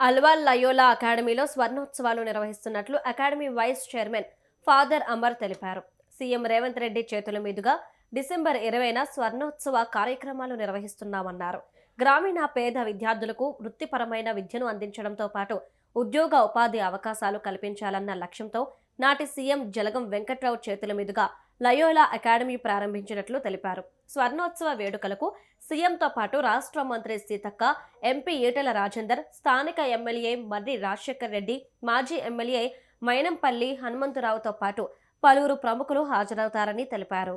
Alwal Loyola అకాడమీలో స్వర్ణోత్సవాలు నిర్వహిస్తున్నట్లు academy vice chairman father Amar తెలిపారు. సీఎం రేవంత్ రెడ్డి చేతుల మీదుగా డిసెంబర్ ఇరవైన స్వర్ణోత్సవ కార్యక్రమాలు నిర్వహిస్తున్నామన్నారు. గ్రామీణ పేద విద్యార్థులకు వృత్తిపరమైన విద్యను అందించడంతో పాటు ఉద్యోగ ఉపాధి అవకాశాలు కల్పించాలన్న లక్ష్యంతో నాటి సీఎం జలగం వెంకట్రావు చేతుల మీదుగా లయోలా అకాడమీ ప్రారంభించినట్లు తెలిపారు. స్వర్ణోత్సవ వేడుకలకు సీఎంతో పాటు రాష్ట్ర మంత్రి సీతక్క ఎంపీ ఈటెల రాజేందర్ స్థానిక ఎమ్మెల్యే మర్రి రాజశేఖర్ రెడ్డి మాజీ ఎమ్మెల్యే మైనంపల్లి హనుమంతరావుతో పాటు పలువురు ప్రముఖులు హాజరవుతారని తెలిపారు.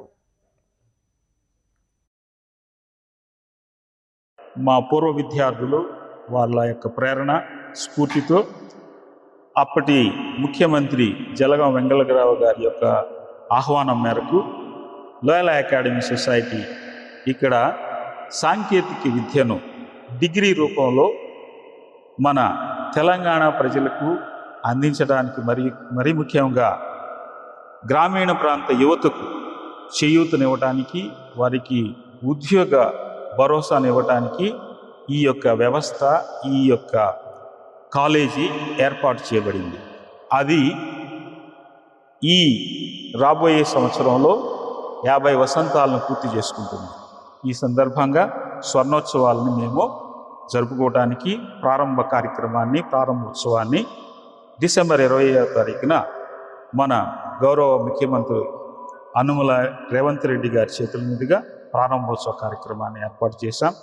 మా పూర్వ విద్యార్థులు వాళ్ళ యొక్క ప్రేరణ స్ఫూర్తితో అప్పటి ముఖ్యమంత్రి జలగం వెంగళరావు గారి యొక్క ఆహ్వానం మేరకు లోయల అకాడమీ సొసైటీ ఇక్కడ సాంకేతిక విద్యను డిగ్రీ రూపంలో మన తెలంగాణ ప్రజలకు అందించడానికి మరి మరీ ముఖ్యంగా గ్రామీణ ప్రాంత యువతకు చేయూతనివ్వటానికి వారికి ఉద్యోగ భరోసానివ్వటానికి ఈ యొక్క వ్యవస్థ ఈ యొక్క కాలేజీ ఏర్పాటు చేయబడింది. అది ఈ రాబోయే సంవత్సరంలో యాభై వసంతాలను పూర్తి చేసుకుంటుంది. ఈ సందర్భంగా స్వర్ణోత్సవాలను మేము జరుపుకోవడానికి ప్రారంభ కార్యక్రమాన్ని ప్రారంభోత్సవాన్ని డిసెంబర్ ఇరవై తారీఖున మన గౌరవ ముఖ్యమంత్రి అనుమల రేవంత్ రెడ్డి గారి చేతుల మీదుగా ప్రారంభోత్సవ కార్యక్రమాన్ని ఏర్పాటు చేశాం.